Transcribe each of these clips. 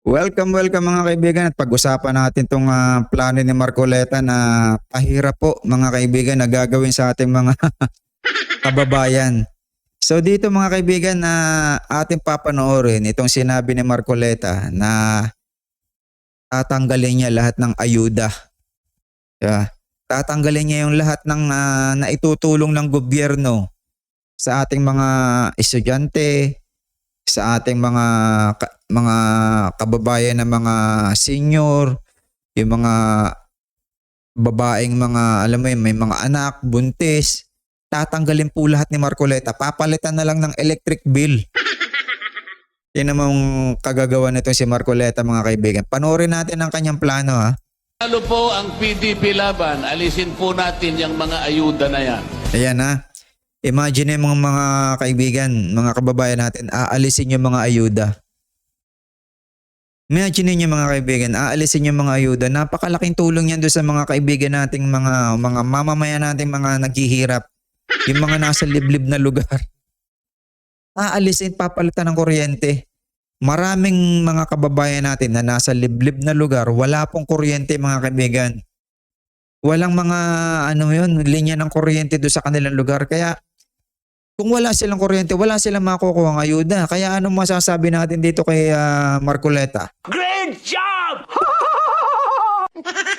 Welcome, welcome mga kaibigan at pag-usapan natin itong plano ni Marcoleta na pahirap po mga kaibigan na gagawin sa ating mga kababayan. So dito mga kaibigan na ating papanoorin itong sinabi ni Marcoleta na tatanggalin niya lahat ng ayuda. Yeah. Tatanggalin niya yung lahat ng ah, naitutulong ng gobyerno sa ating mga estudyante, sa ating mga ka- mga kababayan na mga senior, yung mga babaeng mga alam mo yun, may mga anak, buntis, tatanggalin po lahat ni Marcoleta. Papalitan na lang ng electric bill. Yan namang kagagawa nito si Marcoleta mga kaibigan. Panoorin natin ang kanyang plano ha. Lalo po ang PDP laban, alisin po natin yung mga ayuda na yan. Ayan ha. Imagine mga, mga kaibigan, mga kababayan natin, aalisin yung mga ayuda. Imagine niyo mga kaibigan, aalisin yung mga ayuda. Napakalaking tulong yan doon sa mga kaibigan nating mga mga mamamayan nating mga naghihirap. Yung mga nasa liblib na lugar. Aalisin, papalitan ng kuryente. Maraming mga kababayan natin na nasa liblib na lugar, wala pong kuryente mga kaibigan. Walang mga ano yun, linya ng kuryente doon sa kanilang lugar. Kaya kung wala silang kuryente, wala silang makukuha ng ayuda. Kaya anong masasabi natin dito kay ah, Marcoleta? Great job!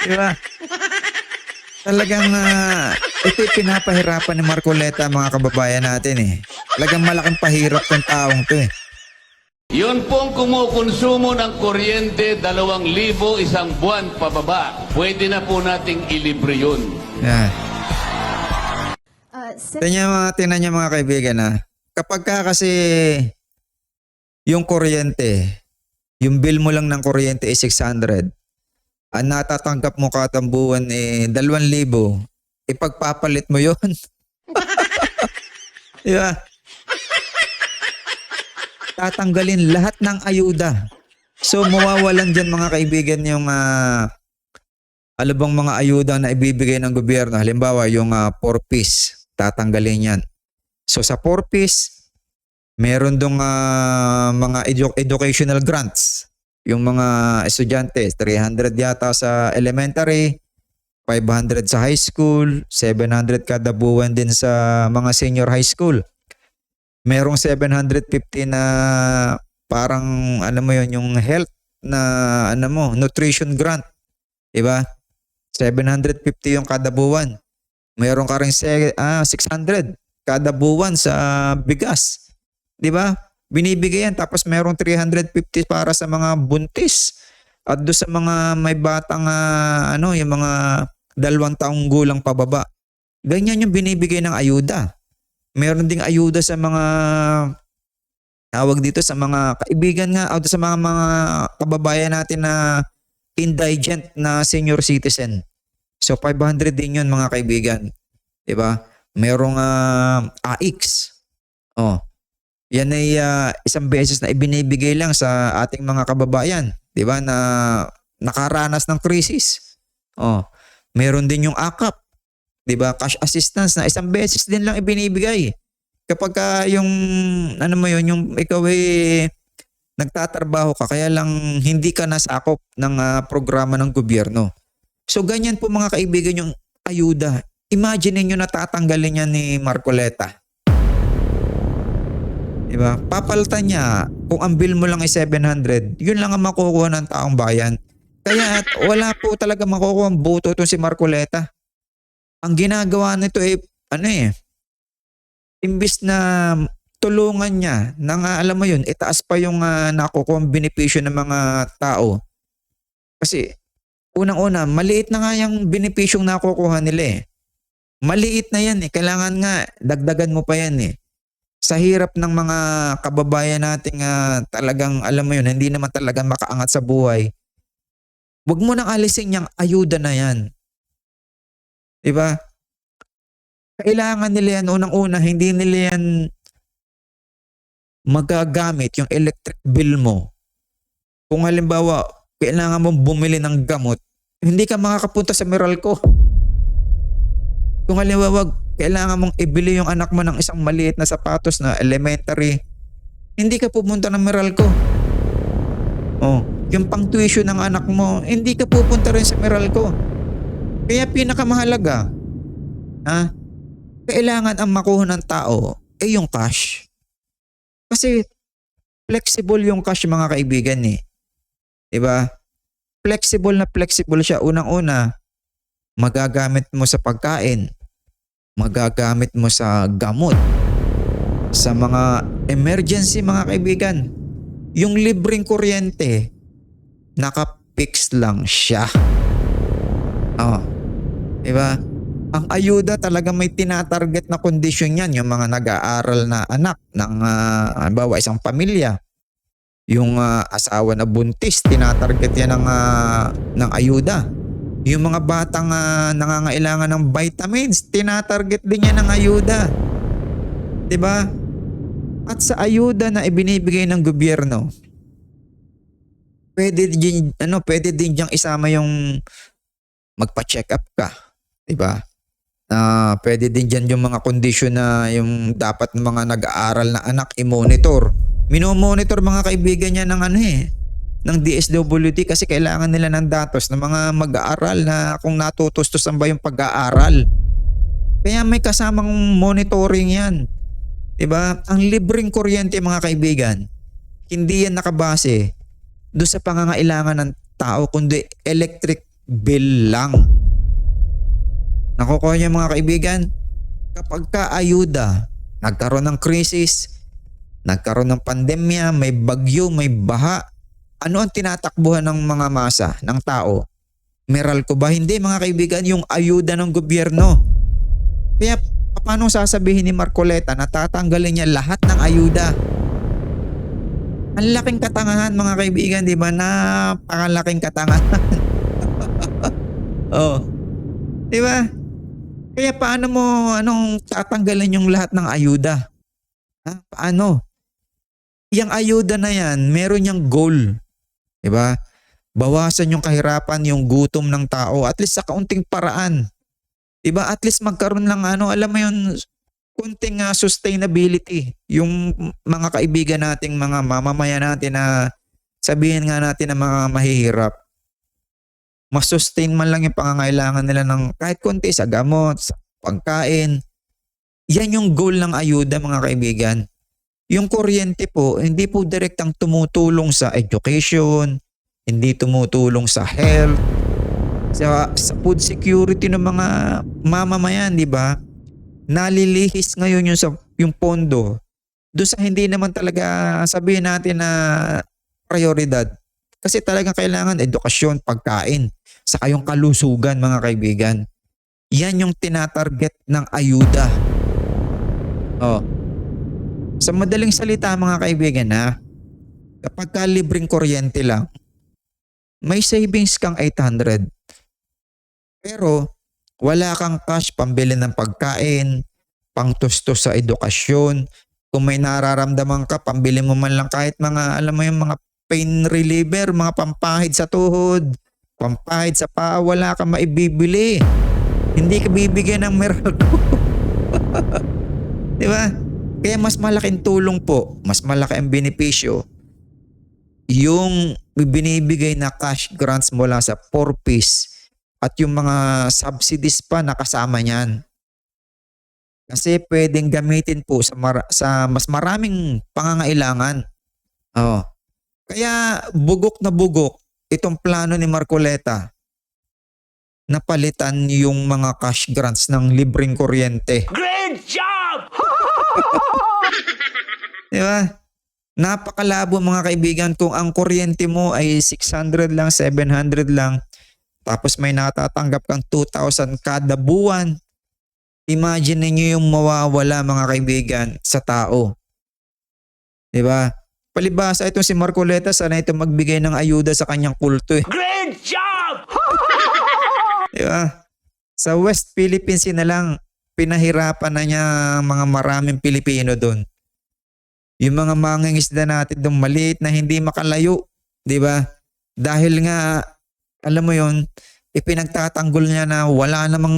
Di ba? Talagang uh, ito yung pinapahirapan ni Marcoleta mga kababayan natin eh. Talagang malaking pahirap tong taong to eh. Yun pong kumukonsumo ng kuryente, dalawang libo isang buwan pababa. Pwede na po nating ilibre yun. Yan. Uh, Tingnan mga, tingnan niyo mga kaibigan ha. Kapag ka kasi yung kuryente, yung bill mo lang ng kuryente is 600, ang natatanggap mo katambuan eh 2,000, ipagpapalit mo yon. Di ba? Tatanggalin lahat ng ayuda. So mawawalan dyan mga kaibigan yung ah, ano bang mga ayuda na ibibigay ng gobyerno. Halimbawa yung 4-piece, tatanggalin yan. So sa 4-piece, meron dong ah, mga edu- educational grants. Yung mga estudyante, 300 yata sa elementary, 500 sa high school, 700 kada buwan din sa mga senior high school. Merong 750 na parang ano mo yun, yung health na ano mo, nutrition grant. 'Di ba? 750 yung kada buwan. Meron ka rin ah, 600 kada buwan sa bigas. 'Di ba? Binibigay yan tapos merong 350 para sa mga buntis. At do sa mga may batang ah, ano, yung mga dalawang taong gulang pababa. Ganyan yung binibigay ng ayuda. Meron ding ayuda sa mga tawag dito sa mga kaibigan nga o sa mga mga kababayan natin na indigent na senior citizen. So 500 din 'yun mga kaibigan. 'Di ba? Merong ah, AX. Oh. Yan ay ah, isang beses na ibinibigay lang sa ating mga kababayan, 'di ba? Na nakaranas ng krisis. Oh. Meron din yung AKAP, 'di ba? Cash assistance na isang beses din lang ibinibigay. Kapag ka yung ano mo yun, yung ikaw ay nagtatrabaho ka kaya lang hindi ka nasakop ng ah, programa ng gobyerno. So ganyan po mga kaibigan yung ayuda. Imagine niyo natatanggalin yan ni Marcoleta. Diba? Papalitan niya, kung ang bill mo lang ay 700, yun lang ang makukuha ng taong bayan. Kaya at wala po talaga makukuha ang boto itong si Marcoleta. Ang ginagawa nito ay, ano eh, imbis na tulungan niya na nga, alam mo yun, itaas pa yung uh, nakukuha ang benepisyo ng mga tao. Kasi, unang-una, maliit na nga yung benepisyong nakukuha nila eh. Maliit na yan eh. Kailangan nga, dagdagan mo pa yan eh sa hirap ng mga kababayan nating ah, talagang alam mo yun, hindi naman talaga makaangat sa buhay. Huwag mo nang alisin yung ayuda na yan. 'Di ba? Kailangan nila yan unang-una, hindi nila yan magagamit yung electric bill mo. Kung halimbawa, kailangan mong bumili ng gamot, hindi ka makakapunta sa Meralco. Kung halimbawa, kailangan mong ibili yung anak mo ng isang maliit na sapatos na elementary, hindi ka pupunta ng Meralco. Oh, yung pang tuition ng anak mo, hindi ka pupunta rin sa Meralco. Kaya pinakamahalaga, ha? Kailangan ang makuha ng tao ay yung cash. Kasi flexible yung cash mga kaibigan eh. 'Di ba? Flexible na flexible siya. Unang-una, magagamit mo sa pagkain, magagamit mo sa gamot, sa mga emergency mga kaibigan. Yung libreng kuryente, naka-fix lang siya. Oh. 'Di ba? Ang ayuda talaga may tinatarget na kondisyon yan. Yung mga nag-aaral na anak ng uh, isang pamilya. Yung ah, asawa na buntis, tinatarget yan ng, ah, ng ayuda. Yung mga batang ah, nangangailangan ng vitamins, tinatarget din yan ng ayuda. 'Di ba? At sa ayuda na ibinibigay ng gobyerno, pwede din ano, pwede din diyang isama yung magpa-check up ka, 'di ba? Na pwede din diyan yung mga kondisyon na yung dapat mga nag-aaral na anak i-monitor. Mino-monitor mga kaibigan niya ng ano eh, ng DSWD kasi kailangan nila ng datos ng mga mag-aaral na kung natutustusan ba yung pag-aaral. Kaya may kasamang monitoring yan. 'Di ba? Ang libreng kuryente mga kaibigan, hindi yan nakabase do sa pangangailangan ng tao kundi electric bill lang. Nakukuha niyo mga kaibigan, kapag ka ayuda, nagkaroon ng krisis, nagkaroon ng pandemya, may bagyo, may baha, ano ang tinatakbuhan ng mga masa, ng tao? Meral ko ba? Hindi mga kaibigan, yung ayuda ng gobyerno. Kaya paano sasabihin ni Marcoleta na tatanggalin niya lahat ng ayuda? Ang laking katangahan mga kaibigan, di ba? Napakalaking katangahan. oh. Di ba? Kaya paano mo, anong tatanggalin yung lahat ng ayuda? Ha? Paano? Yung ayuda na yan, meron yung goal. Ba? Bawasan yung kahirapan, yung gutom ng tao, at least sa kaunting paraan. Ba? At least magkaroon lang ano, alam mo yun, kunting ah, sustainability. Yung mga kaibigan nating mga mamamayan natin na sabihin nga natin na mga mahihirap. Masustain man lang yung pangangailangan nila ng kahit konti sa gamot, sa pagkain. Yan yung goal ng ayuda mga kaibigan. Yung kuryente po, hindi po direktang tumutulong sa education, hindi tumutulong sa health, sa, sa food security ng mga mamamayan, di ba? Nalilihis ngayon yung, sa, yung pondo doon sa hindi naman talaga sabihin natin na prioridad. Kasi talagang kailangan edukasyon, pagkain, saka yung kalusugan mga kaibigan. Yan yung tinatarget ng ayuda. Oh. Sa madaling salita mga kaibigan ha, kapag ka libreng kuryente lang, may savings kang 800. Pero wala kang cash pambili ng pagkain, pangtustos sa edukasyon, kung may nararamdaman ka, pambili mo man lang kahit mga, alam mo yung mga pain reliever, mga pampahid sa tuhod, pampahid sa paa, wala kang maibibili. Hindi ka bibigyan ng miracle. Di ba? Kaya mas malaking tulong po, mas malaki ang benepisyo yung binibigay na cash grants mula sa 4Ps at yung mga subsidies pa nakasama niyan. Kasi pwedeng gamitin po sa, mar- sa mas maraming pangangailangan. Oh. Kaya bugok na bugok itong plano ni Marcoleta na palitan yung mga cash grants ng libreng kuryente. Great job! Di ba? Napakalabo mga kaibigan kung ang kuryente mo ay 600 lang, 700 lang, tapos may natatanggap kang 2,000 kada buwan. Imagine niyo yung mawawala mga kaibigan sa tao. 'Di ba? Palibasa itong si Marcoleta sana ito magbigay ng ayuda sa kanyang kulto eh. Great job! Di ba? Sa West Philippines na lang pinahirapan na niya mga maraming Pilipino doon. Yung mga mangingisda natin doon maliit na hindi makalayo, 'di ba? Dahil nga alam mo yon ipinagtatanggol niya na wala namang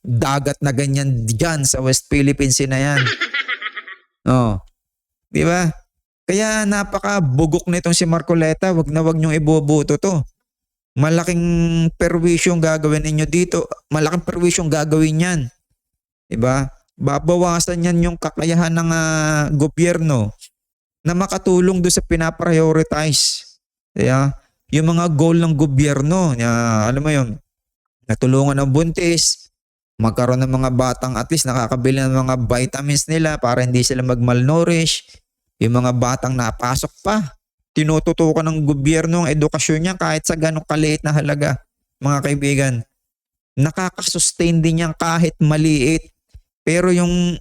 dagat na ganyan diyan sa West Philippines na yan. Oh. 'Di ba? Kaya napaka-bugok nitong si Marcoleta. Wag na wag niyong iboboto to. Malaking perwisyong gagawin ninyo dito. Malaking perwisyong gagawin yan. Diba? Babawasan yan yung kakayahan ng ah, gobyerno na makatulong doon sa pinaprioritize. Kaya, yung mga goal ng gobyerno, ya, alam mo yun, natulungan ng buntis, magkaroon ng mga batang at least nakakabili ng mga vitamins nila para hindi sila mag-malnourish, yung mga batang napasok pa, tinututukan ng gobyerno ang edukasyon niya kahit sa ganong kaliit na halaga, mga kaibigan. Nakakasustain din yan kahit maliit. Pero yung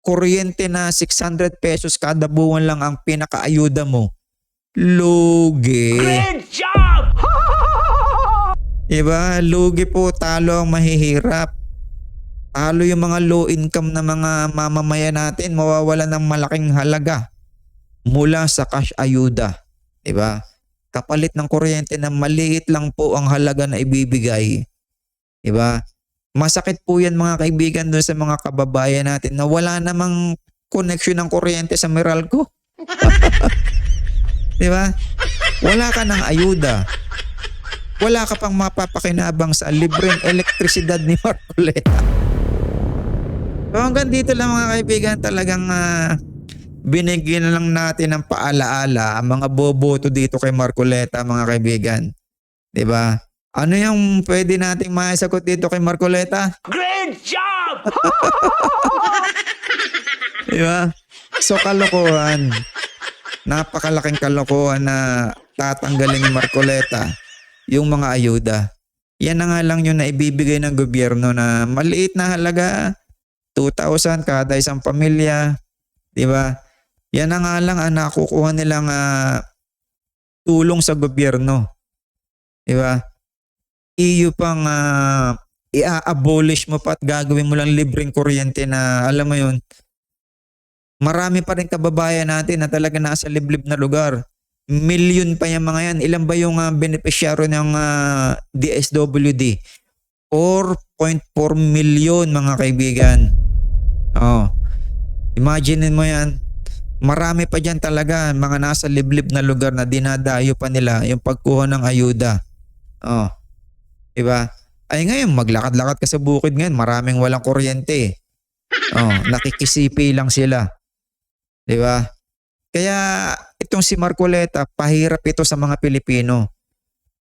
kuryente na 600 pesos kada buwan lang ang pinakaayuda mo, lugi. Great job! Diba? Lugi po, talo ang mahihirap. Talo yung mga low income na mga mamamayan natin, mawawala ng malaking halaga mula sa cash ayuda. Diba? Kapalit ng kuryente na maliit lang po ang halaga na ibibigay. Diba? Masakit po yan mga kaibigan doon sa mga kababayan natin na wala namang connection ng kuryente sa Meralco. Diba? Wala ka ng ayuda wala ka pang mapapakinabang sa libreng elektrisidad ni Marcoleta. So hanggang dito lang mga kaibigan talagang ah, binigyan na lang natin ng paalaala ang mga boboto dito kay Marcoleta mga kaibigan. 'Di ba? Ano yung pwede nating maisagot dito kay Marcoleta? Great job! Di ba? So kalokohan. Napakalaking kalokohan na tatanggalin ni Marcoleta yung mga ayuda. Yan na nga lang yung naibibigay ng gobyerno na maliit na halaga, 2,000 kada isang pamilya. Di ba? Yan na nga lang ang nakukuha nilang ah, tulong sa gobyerno. Di ba? EU pang ah, i-abolish mo pa at gagawin mo lang libreng kuryente na alam mo yun, marami pa rin kababayan natin na talaga nasa liblib na lugar. Million pa yung mga yan. Ilan ba yung uh, beneficiary ng ah, DSWD? 4.4 million mga kaibigan. Oh. Imagine mo yan. Marami pa dyan talaga mga nasa liblib na lugar na dinadayo pa nila yung pagkuha ng ayuda. Oh. Diba? Ay ngayon, maglakad-lakad ka sa bukid ngayon, maraming walang kuryente. Oh, nakikisipi lang sila. 'Di ba? Kaya itong si Marcoleta, pahirap ito sa mga Pilipino.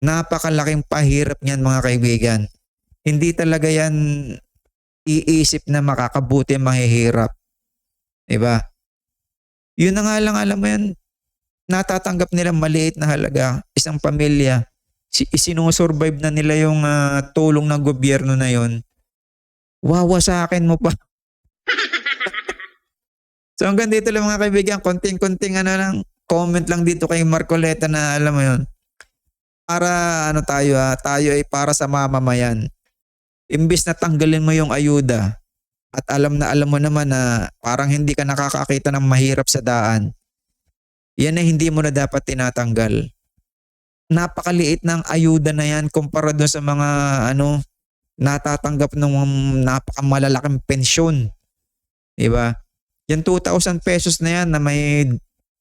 Napakalaking pahirap niyan mga kaibigan. Hindi talaga yan iisip na makakabuti ang mahihirap. 'Di ba? Yun na nga lang alam mo yan, natatanggap nila maliit na halaga, isang pamilya, isinusurvive na nila yung ah, tulong ng gobyerno na yon. Wawa sa akin mo pa. So hanggang dito lang mga kaibigan, konting-konting ano lang, comment lang dito kay Marcoleta na alam mo yun. Para ano tayo ha, tayo ay para sa mamamayan. Imbis na tanggalin mo yung ayuda at alam na alam mo naman na parang hindi ka nakakakita ng mahirap sa daan, yan ay hindi mo na dapat tinatanggal. Napakaliit ng ayuda na yan kumpara doon sa mga ano natatanggap ng napakamalaking pensyon. 'Di ba? Yung 2,000 pesos na yan na may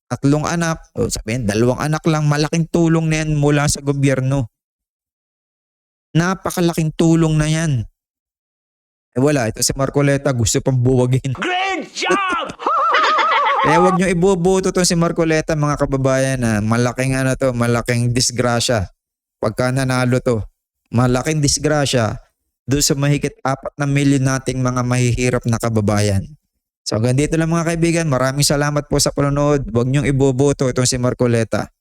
tatlong anak, o sabihin dalawang anak lang, malaking tulong na yan mula sa gobyerno. Napakalaking tulong na yan. Eh wala, ito si Marcoleta gusto pang buwagin. Great job! Kaya huwag nyo iboboto to si Marcoleta mga kababayan na malaking ano to, malaking disgrasya. Pagka nanalo to, malaking disgrasya doon sa mahigit apat na milyon nating mga mahihirap na kababayan. So hanggang dito lang mga kaibigan, maraming salamat po sa panonood. Huwag niyong iboboto itong si Marcoleta.